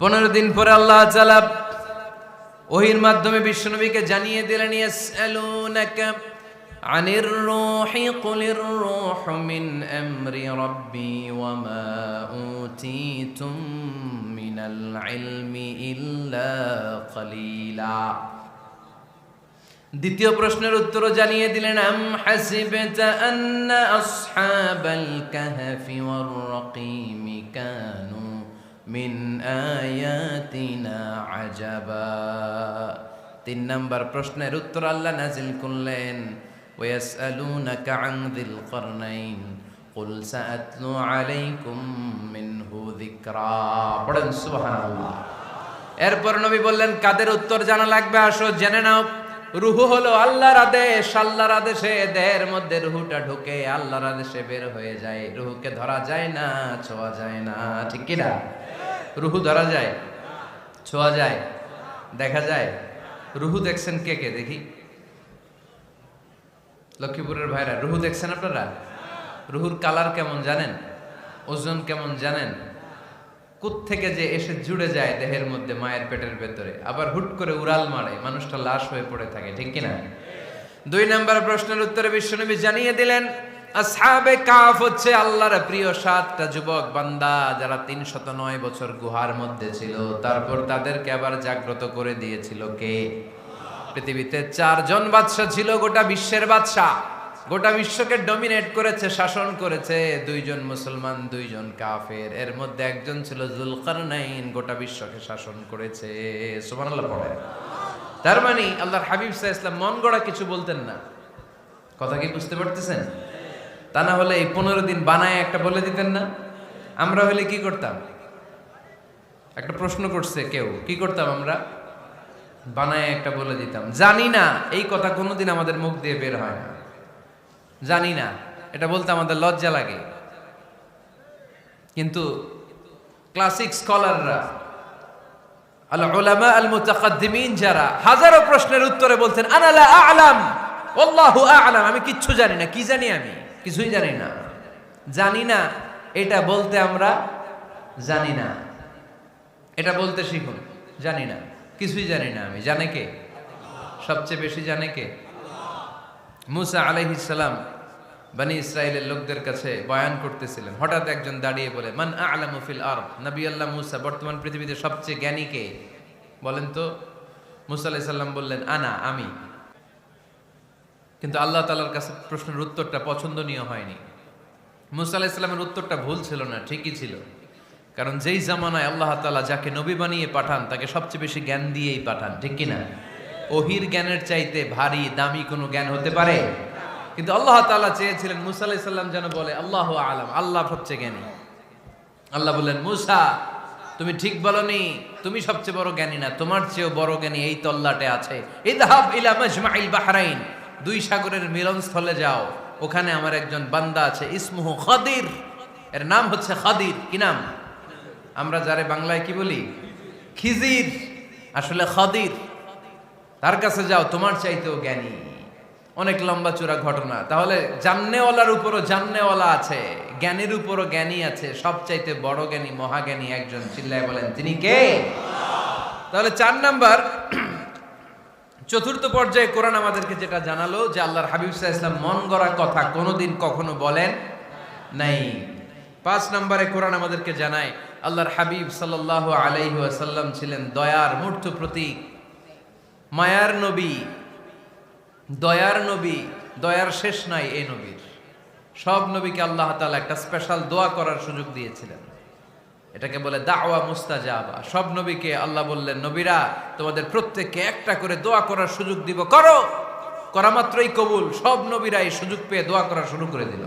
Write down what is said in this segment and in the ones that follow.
পনেরো দিন পরে আল্লাহ চালা ওহির মাধ্যমে বিশ্বনবীকে জানিয়ে দিলেন, ইয়াসআলুনাকা আনির রূহি, কুলির রূহু মিন আমরি রাব্বি ওয়া মা উতিতুম মিনাল ইলমি ইল্লা কলিলা। দ্বিতীয় প্রশ্নের উত্তর জানিয়ে দিলেন, আম হাসিবতা আন্না আসহাবাল কাহফি ওয়ার রাকিমি কানু মিন আজাবা। তিন নাম্বার প্রশ্নের উত্তর আল্লাহ নাজিল করলেন মিনহু এরপর নবী বললেন, কাদের উত্তর জানা লাগবে? আসো, জেনে নাও। রুহু হলো আল্লাহর আদেশ। আল্লাহর আদেশে দেহের মধ্যে রুহুটা ঢুকে আল্লাহর আদেশে বের হয়ে যায়। রুহুকে ধরা যায় না, ছোঁয়া যায় না। ঠিক কিনা? রুহু ধরা যায়, ছোঁয়া যায়, দেখা যায়। রুহু দেখছেন কে কে? দেখি। লক্ষ্মীপুরের ভাইরা, রুহু দেখছেন আপনারা? রুহুর কালার কেমন জানেন? ওজন কেমন জানেন? থেকে যে এসে জুড়ে যায় দেহের মধ্যে মায়ের পেটের ভেতরে, আবার হুট করে উড়াল মারে, মানুষটা লাশ হয়ে পড়ে থাকে, ঠিক কিনা? দুই নাম্বার প্রশ্নের উত্তরে বিশ্বনবী জানিয়ে দিলেন আসহাবে কাফ হচ্ছে আল্লাহর প্রিয় সাতটা যুবক, বান্দা, যারা তিন শত নয় বছর গুহার মধ্যে ছিল। তারপর তাদেরকে আবার জাগ্রত করে দিয়েছিল কে? পৃথিবীতে চারজন বাদশা ছিল, গোটা বিশ্বের বাদশাহ। গোটা বিশ্বকে ডমিনেট করেছে, শাসন করেছে। দুইজন মুসলমান, দুইজন কাফের। এর মধ্যে একজন ছিল জুলকারনাইন, গোটা বিশ্বকে শাসন করেছে। সুবহানাল্লাহ পড়ে তার মানে আল্লাহর হাবিব সাহা ইসলাম মন গড়া কিছু বলতেন না। কথা কি বুঝতে পারতেছেন? তা না হলে এই পনেরো দিন বানায় একটা বলে দিতেন না। আমরা হলে কি করতাম? একটা প্রশ্ন করছে কেউ, কি করতাম আমরা? বানায় একটা বলে দিতাম। জানি না, এই কথা কোনোদিন আমাদের মুখ দিয়ে বের হয় না। জানি না, এটা বলতে আমাদের লজ্জা লাগে। কিন্তু ক্লাসিক স্কলাররা যারা, হাজারো প্রশ্নের উত্তরে বলছেন আনালা আলাম আলাম। আমি কিচ্ছু জানি না, কি জানি আমি? কিছুই জানি না। জানি না, এটা বলতে আমরা জানি না। এটা বলতে শিখুন, জানি না। কিছুই জানি না আমি। জানে কে? সবচেয়ে বেশি জানে কে? মুসা আলাইহিস সালাম বানি ইসরায়েলের লোকদের কাছে বয়ান করতেছিলেন। হঠাৎ একজন দাঁড়িয়ে বলে, মান আলামু ফিল আরব নবী আল্লাহ মুসা, বর্তমান পৃথিবীতে সবচেয়ে জ্ঞানী কে? বলেন তো। মুসা আলাইহিস সাল্লাম বললেন, আনা, আমি। কিন্তু আল্লাহ তালার কাছে প্রশ্নের উত্তরটা পছন্দনীয় হয়নি। মুসা আলাহ ইসলামের উত্তরটা ভুল ছিল না, ঠিকই ছিল। কারণ যেই জামানায় আল্লাহ তালা যাকে নবী বানিয়ে পাঠান, তাকে সবচেয়ে বেশি জ্ঞান দিয়েই পাঠান, ঠিক কিনা? ওহির জ্ঞানের চাইতে ভারী, দামি কোনো জ্ঞান হতে পারে? কিন্তু আল্লাহ তালা চেয়েছিলেন মুসা আলাহ যেন বলে, আল্লাহ আলাম, আল্লাহ সবচেয়ে জ্ঞানী। আল্লাহ বললেন, মুসা, তুমি ঠিক বলনি, তুমি সবচেয়ে বড় জ্ঞানী না, তোমার চেয়েও বড় জ্ঞানী এই তল্লাটে আছে। ইদহাব ইলা মাজমাইল বাহরাইন। দুই সাগরের মিলনস্থলে যাও। ওখানে আমার একজন বান্দা আছে, ইসমুহ খাদির। এর নাম হচ্ছে খাদির। কি নাম? আমরা যারে বাংলায় কি বলি? খিজির। আসলে খাদির। তার কাছে যাও, তোমার চাইতেও জ্ঞানী। অনেক লম্বা চূড়া ঘটনা। তাহলে জান্নেওয়ালার উপরও জান্নেওয়ালা আছে, জ্ঞানের উপরও জ্ঞানী আছে। সব চাইতে বড় জ্ঞানী, মহাজ্ঞানী একজন। চিল্লায় বলেন, তিনি কে? তাহলে চার নাম্বার চতুর্থ পর্যায়ে কোরআন আমাদেরকে যেটা জানালো যে আল্লাহর হাবিব সাহা ইসলাম মন গড়া কথা কোনোদিন কখনো বলেন নাই। পাঁচ নম্বরে কোরআন আমাদেরকে জানায়, আল্লাহর হাবিব সাল্লাহ আলাইহি ওয়াসাল্লাম ছিলেন দয়ার মূর্ত প্রতীক, মায়ার নবী, দয়ার নবী, দয়ার শেষ নাই এই নবীর। সব নবীকে আল্লাহ তাআলা একটা স্পেশাল দোয়া করার সুযোগ দিয়েছিলেন। এটাকে বলে দাওয়া মুস্তাজাবা। সব নবীকে আল্লাহ বললেন, নবীরা, তোমাদের প্রত্যেককে একটা করে দোয়া করার সুযোগ দিব। করো! করা মাত্রই কবুল। সব নবীরা এই সুযোগ পেয়ে দোয়া করা শুরু করে দিল।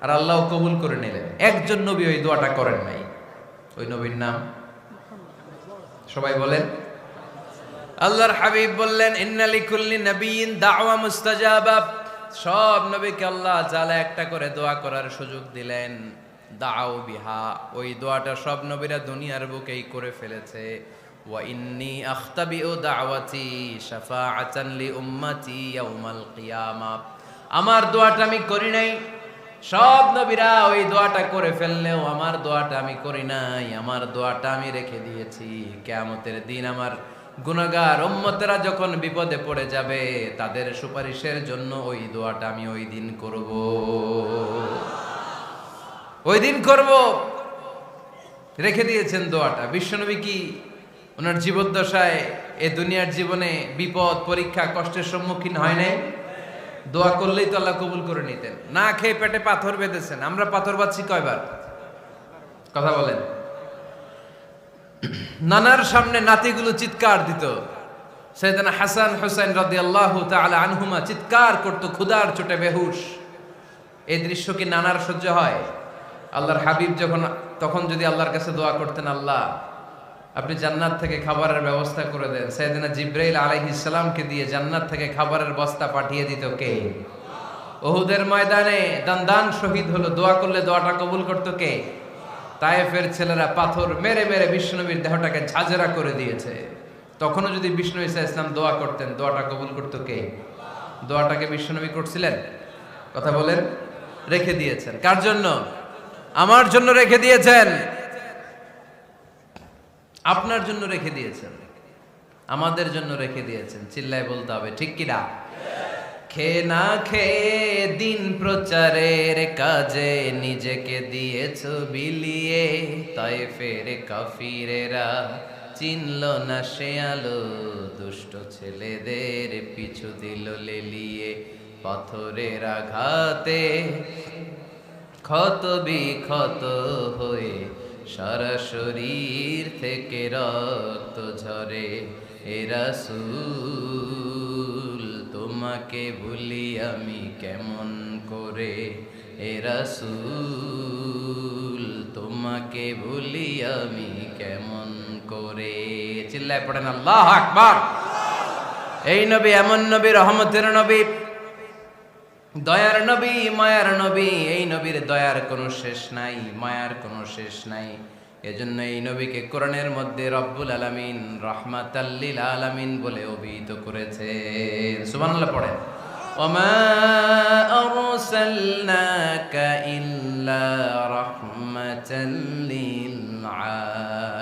আর আল্লাহ কবুল করে নিলেন। একজন নবী ওই দোয়াটা করেন নাই। ওই নবীর নাম? সবাই বলেন। আল্লাহর হাবিব বললেন ইন্নালি কুল্লি নবীন দাওয়া মুস্তাজাবা। সব নবীকে আল্লাহ জালা একটা করে দোয়া করার সুযোগ দিলেন। দাও বিহা, ওই দোয়াটা সব নবীরা দুনিয়ার বুকেই করে ফেলেছে। ওয়া ইন্নি আখতাবিউ দাওয়াতি শাফাআতান লি উম্মতি ইয়াউমাল কিয়ামা। আমার দোয়াটা আমি করি নাই, সব নবীরা ওই দোয়াটা করে ফেললেও আমার দোয়াটা আমি করি নাই, আমার দোয়াটা আমি রেখে দিয়েছি। কেয়ামতের দিন আমার গুনাগার উম্মতেরা যখন বিপদে পড়ে যাবে, তাদের সুপারিশের জন্য ওই দোয়াটা আমি ওই দিন করব। ওই দিন করব। রেখে দিয়েছেন দোয়াটা। বিশ্বনবী কি ওনার জীবদ্দশায় এ দুনিয়ার জীবনে বিপদ, পরীক্ষা, কষ্টের সম্মুখীন হয় নাই? দোয়া করলেই তো আল্লাহ কবুল করে নিতেন। না খেয়ে পেটে পাথর বেঁধেছেন। আমরা পাথর বাচ্ছি কয়বার? কথা বলেন। নানার সামনে নাতিগুলো চিৎকার দিত। সেদিন হাসান হোসেন রাদি আল্লাহ আনহুমা চিৎকার করতো ক্ষুদার চোটে বেহুশ। এই দৃশ্য কি নানার সহ্য হয়? আল্লাহর হাবিব যখন, তখন যদি আল্লাহর কাছে দোয়া করতেন, আল্লাহ, আপনি জান্নাত থেকে খাবারের ব্যবস্থা করে দেন। সেদিনা জিব্রাইল আলাইহিসসালামকে দিয়ে জান্নাত থেকে খাবারের বস্তা পাঠিয়ে দিত কে? ওহুদের ময়দানে দান শহীদ হলো, দোয়া করলে দোয়াটা কবুল করতো কে? তায়েফের ছেলেরা পাথর মেরে মেরে বিষ্ণুনবীর দেহটাকে ঝাঁঝরা করে দিয়েছে। তখনও যদি বিষ্ণু ইসা ইসলাম দোয়া করতেন, দোয়াটা কবুল করতো কে? দোয়াটাকে বিষ্ণুনবী করছিলেন? কথা বলেন, রেখে দিয়েছেন। কার জন্য? আমার জন্য রেখে দিয়েছেন। আপনার জন্য রেখে দিয়েছেন। আমাদের জন্য রেখে দিয়েছেন। চিল্লায় বলতে হবে, ঠিক কিনা খে না খেয়ে দিন প্রচারের কাজে নিজেকে দিয়েছ বিলিয়ে। তাই ফেরে কাফিরেরা চিনল না সে আলো, দুষ্ট ছেলেদের পিছু দিল লেলিয়ে। পাথরের আঘাতে ক্ষত বিক্ষত হয়ে সারা শরীর থেকে রক্ত ঝরে। এরা সুল তোমাকে ভুলি আমি কেমন করে? এরা সুল তোমাকে ভুলি আমি কেমন করে? চিল্লায় পড়েন, আল্লাহ আকবার। এই নবী, এমন নবী, রহমতের নবী দয়ার নবী, মায়ার নবী, এই নবীর দয়ার কোনো শেষ নাই, মায়ার কোনো শেষ নাই। এজন্য এই নবীকে কোরআনের মধ্যে রব্বুল আলামিন রহমাতাল্লিল আলামিন বলে অভিহিত করেছে। সুবহানাল্লাহ পড়ে ওমা আরসালনাকা ইল্লা রাহমাতাল লিল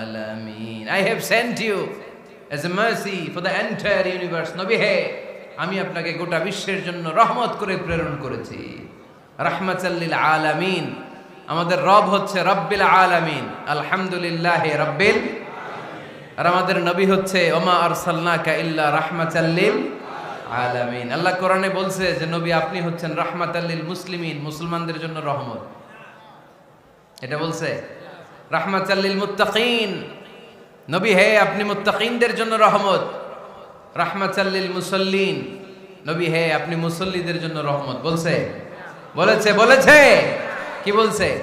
আলামিন। I have sent you as a mercy for the entire universe নবী হে আমি আপনাকে গোটা বিশ্বের জন্য রহমত করে প্রেরণ করেছি। রাহমাতাল্লিল আলামিন। আমাদের রব হচ্ছে রব্বিল আলামিন। আলহামদুলিল্লাহ রব্বিল আর আমাদের নবী হচ্ছে, ওমা আরসালনাকা ইল্লা রাহমাতাল্লিল আলামিন। আল্লাহ কোরআনে বলছে যে, নবী আপনি হচ্ছেন রাহমাতাল্লিল মুসলিমিন, মুসলমানদের জন্য রহমত। এটা বলছে রাহমাতাল্লিল মুত্তাকিন। নবী, হে, আপনি মুত্তাকিনদের জন্য রহমত। রাহমাতাল্লিল মুসল্লিন। নবী, হে, আপনি মুসল্লিদের জন্য রহমত। বলছে? বলেছে বলেছে। কি বলছে?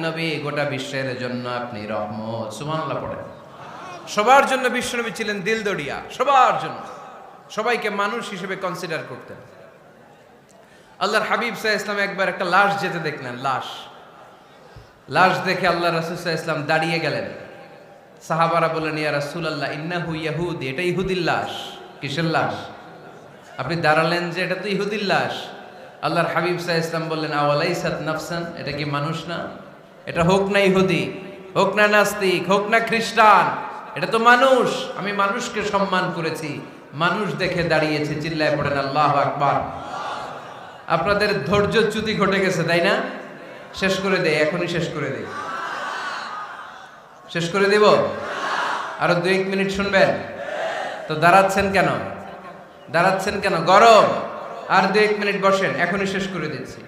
নবী, গোটা বিশ্বের জন্য আপনি রহমত। সবার জন্য ছিলেন সবার জন্য। সবাইকে মানুষ হিসেবে কনসিডার আল্লাহর হাবিব ইসলাম একবার একটা লাশ যেতে দেখলেন, লাশ। লাশ দেখে আল্লাহ রাসুল ইসলাম দাঁড়িয়ে গেলেন। সাহাবারা বললেন, ইয়া রাসুল আল্লাহ ইন্নাহু ইয়াহুদ এটা ইহুদির লাশ। কিসের লাশ? আপনি দাঁড়ালেন যে এটা তো ইহুদির লাশ। আল্লাহর হাবিব সাহ ইসলাম বললেন আওয়ালাই সাত নাফসান? এটা কি মানুষ না? এটা হোক না ইহুদি, হোক না নাস্তিক, হোক না খ্রিস্টান, এটা তো মানুষ। আমি মানুষকে সম্মান করেছি। মানুষ দেখে দাঁড়িয়েছে, চিল্লায় পড়েন, আল্লাহ আকবার। আপনাদের ধৈর্যচ্যুতি ঘটে গেছে, তাই না? শেষ করে দেয় এখনই শেষ করে দেই। শেষ করে দেব? আরও দু এক মিনিট শুনবেন। তো দাঁড়াচ্ছেন কেন? দাঁড়াচ্ছেন কেন? গরম। আর দু এক মিনিট বসেন, এখনই শেষ করে দিচ্ছি।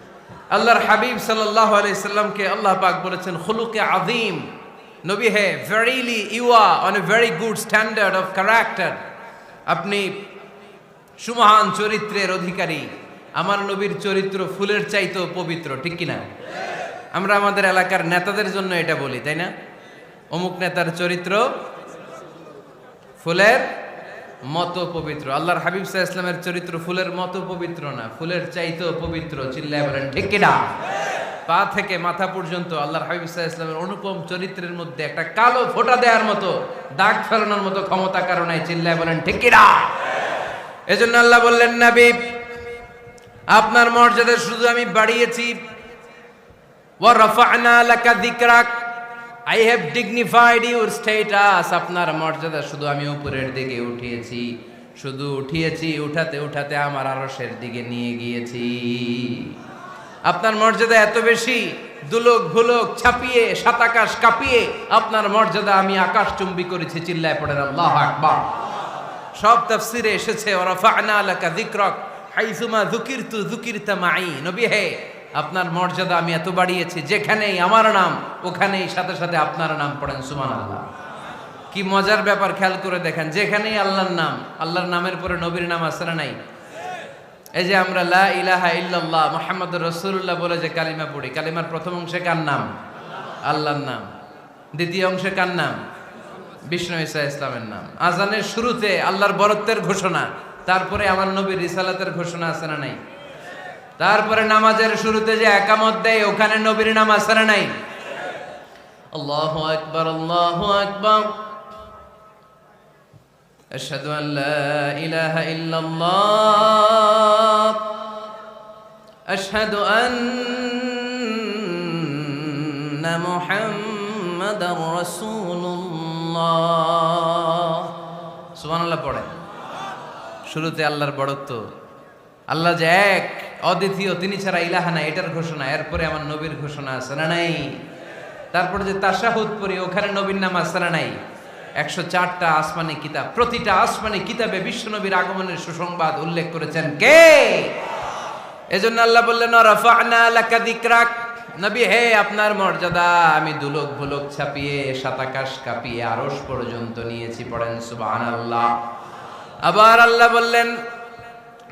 আল্লাহর হাবিব সাল্লাহ আলাইসাল্লামকে আল্লাহ পাক বলেছেন হলুকে আদিম নবী হে verily you are on a very good standard of character আপনি সুমহান চরিত্রের অধিকারী। আমার নবীর চরিত্র ফুলের চাইতেও পবিত্র, ঠিক কিনা? আমরা আমাদের এলাকার নেতাদের জন্য এটা বলি, তাই না? অমুক নেতার চরিত্র ফুলের মতো পবিত্র। আল্লাহর হাবিব সাহা ইসলামের চরিত্র ফুলের মতো পবিত্র না, ফুলের চাইতেও পবিত্র, চিল্লায় বলেন, ঠিক পা থেকে মাথা পর্যন্ত আল্লাহর হাবিব সাহা ইসলামের অনুপম চরিত্রের মধ্যে একটা কালো ফোঁটা দেওয়ার মতো, দাগ ফেলানোর মতো ক্ষমতা কারণে চিল্লায় বলেন, ঠিক এজন্য আল্লাহ বললেন, নাবি, আপনার মর্যাদা শুধু আমি বাড়িয়েছি। ওয়া রাফা'না লাকা যিকরাক I have dignified your status আপনার মর্যাদা শুধু আমি উপরের দিকে উঠিয়েছি। শুধু উঠিয়েছি, উঠাতে উঠাতে আমার আরশের দিকে নিয়ে গিয়েছি। আপনার মর্যাদা এত বেশি, দুলোক ভুলোক ছাপিয়ে, সাতাকাশ কাঁপিয়ে, আপনার মর্যাদা আমি আকাশ চুম্বি করেছি চিল্লায় পড়েন আল্লাহ আকবার। সব তাফসিরে এসেছে ওরা ফানা লাকা যিকরাক হাইসুমা যুকিরতু যুকিরতা মাই নবী হে আপনার মর্যাদা আমি এত বাড়িয়েছি, যেখানেই আমার নাম, ওখানেই সাথে সাথে আপনার নাম পড়েন সুমান আল্লাহ কি মজার ব্যাপার, খেয়াল করে দেখেন, যেখানেই আল্লাহর নাম, আল্লাহর নামের পরে নবীর নাম না নাই? এই যে আমরা লা ইলাহা ইল্লাল্লাহ মুহাম্মদ রাসূলুল্লাহ বলে যে কালিমা পড়ি, কালিমার প্রথম অংশে কার নাম? আল্লাহর নাম। দ্বিতীয় অংশে কার নাম? বিষ্ণু ইসা ইসলামের নাম। আজানের শুরুতে আল্লাহর বরত্বের ঘোষণা, তারপরে আমার নবীর রিসালাতের ঘোষণা আছে না নাই? তারপরে নামাজের শুরুতে যে একামত দেয় ওখানে নবীর নাম আছে না নাই আল্লাহু আকবার আল্লাহু আকবার أشهد أن لا إله إلا الله أشهد أن محمد رسول الله سبحان الله পড়ে শুরুতে আল্লাহর বড়ত্ব আল্লাহ যে এক অদ্বিতীয়, তিনি ছাড়া ইলাহা নাই, এটার ঘোষণা, এরপরে আমার নবীর ঘোষণা আছে না নাই? তারপরে যে তাশাহুদ পড়ি, ওখানে নবীর নাম আছে না নাই? একশো চারটা আসমানি কিতাব, প্রতিটা আসমানি কিতাবে বিশ্বনবীর আগমনের সুসংবাদ উল্লেখ করেছেন কে? এজন্য আল্লাহ বললেন নবী, হে আপনার মর্যাদা, আমি দুলক ভুলক ছাপিয়ে, সাতাকাশ কাঁপিয়ে, আরশ পর্যন্ত নিয়েছি। পড়েন সুবহানাল্লাহ। আবার আল্লাহ বললেন,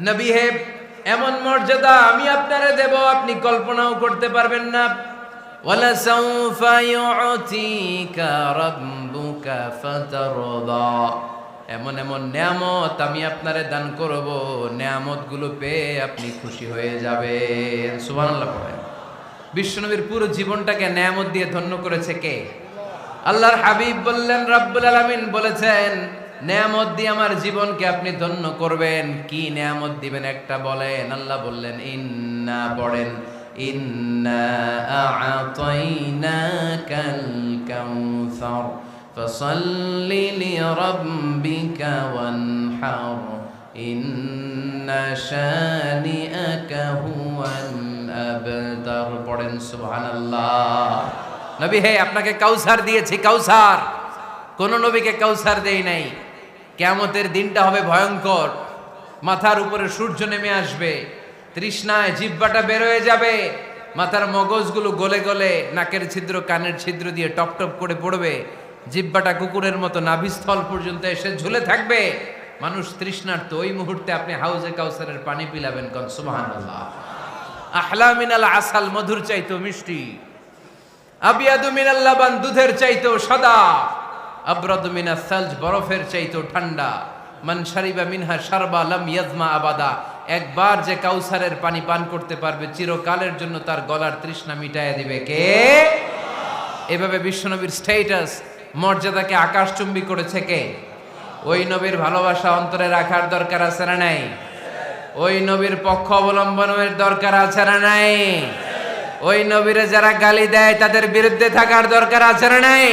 নবী, হে এমন মর্যাদা আমি আপনারে দেব, আপনি কল্পনাও করতে পারবেন না। সাউফা ইউতিকা রাব্বুকা ফাতারদা। এমন এমন নিয়ামত আমি আপনারে দান করব নিয়ামতগুলো পেয়ে আপনি খুশি হয়ে যাবেন। সুবহানাল্লাহ বিশ্বনবীর পুরো জীবনটাকে নিয়ামত দিয়ে ধন্য করেছে কে? আল্লাহর হাবিব বললেন, রাব্বুল আলামিন বলেছেন নিয়ামত দিয়ে আমার জীবনকে আপনি ধন্য করবেন। কি নিয়ামত দিবেন একটা বলেন? আল্লাহ বললেন, ইন্না পড়েন ইন্না পড়েন নবী, হে, আপনাকে কাউসার দিয়েছি, কাউসার। কোন নবীকে কাউসার দেই নাই। কেয়ামতের দিনটা হবে ভয়ঙ্কর। মাথার উপরে সূর্য নেমে আসবে। তৃষ্ণায় জিব্বাটা বের হয়ে যাবে। মাথার মগজগুলো গলে গলে নাকের ছিদ্র, কানের ছিদ্র দিয়ে টপ টপ করে পড়বে। জিব্বাটা কুকুরের মতো নাভিস্থল পর্যন্ত এসে ঝুলে থাকবে। মানুষ তৃষ্ণার্ত, ওই মুহূর্তে আপনি হাউজে কাউসারের পানি পিলাবেন কন, সুবহানাল্লাহ। আহলা মিনাল আসাল, মধুর চাইতো মিষ্টি। আবিয়াদু মিনাল্লাবান দুধের চাইতো সাদা। আবরাদু মিনাস সালজ বরফের চাইতো ঠান্ডা। মান শারিবা মিনহা শারবা লাম ইয়াজমা আবাদা। একবার যে কাউসারের পানি পান করতে পারবে, চিরকালের জন্য তার গলার তৃষ্ণা মিটাইয়া দিবে। কে? এভাবে বিশ্বনবীর স্টেটাস মর্যাদাকে আকাশচুম্বী করেছে কে? ওই নবীর ভালোবাসা অন্তরে রাখার দরকার আছে না নাই? ওই নবীর পক্ষ অবলম্বনের দরকার আছে না নাই? ওই নবীরে যারা গালি দেয়, তাদের বিরুদ্ধে থাকার দরকার আছে না নাই?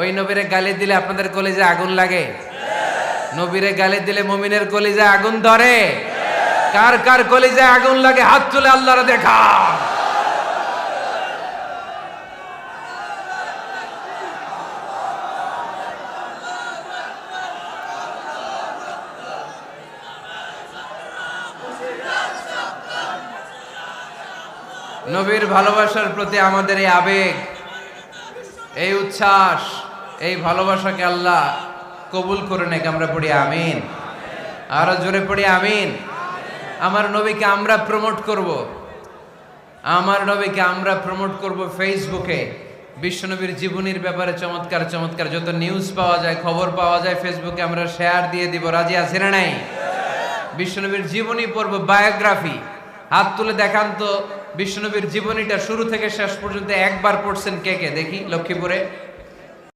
ওই নবীরে গালি দিলে আপনাদের কলেজে আগুন লাগে? নবীরে গালি দিলে মমিনের কলিজে আগুন ধরে? কার কার কলিজে আগুন লাগে? হাত তুলে আল্লাহর দেখা নবীর ভালোবাসার প্রতি আমাদের এই আবেগ, এই উচ্ছ্বাস এই ভালোবাসাকে আল্লাহ কবুল করে নেক, আমরা পড়ি আমিন। আরও জোরে পড়ি আমিন। আমার নবীকে আমরা প্রমোট করব। আমার নবীকে আমরা প্রমোট করব ফেসবুকে বিশ্বনবীর জীবনীর ব্যাপারে চমৎকার চমৎকার। যত নিউজ পাওয়া যায়, খবর পাওয়া যায় ফেসবুকে আমরা শেয়ার দিয়ে দিব। রাজি আছে না নাই? বিশ্বনবীর জীবনী পড়ব বায়োগ্রাফি হাত তুলে দেখান তো, বিশ্বনবীর জীবনীটা শুরু থেকে শেষ পর্যন্ত একবার পড়ছেন কে কে? দেখি, লক্ষ্মীপুরে।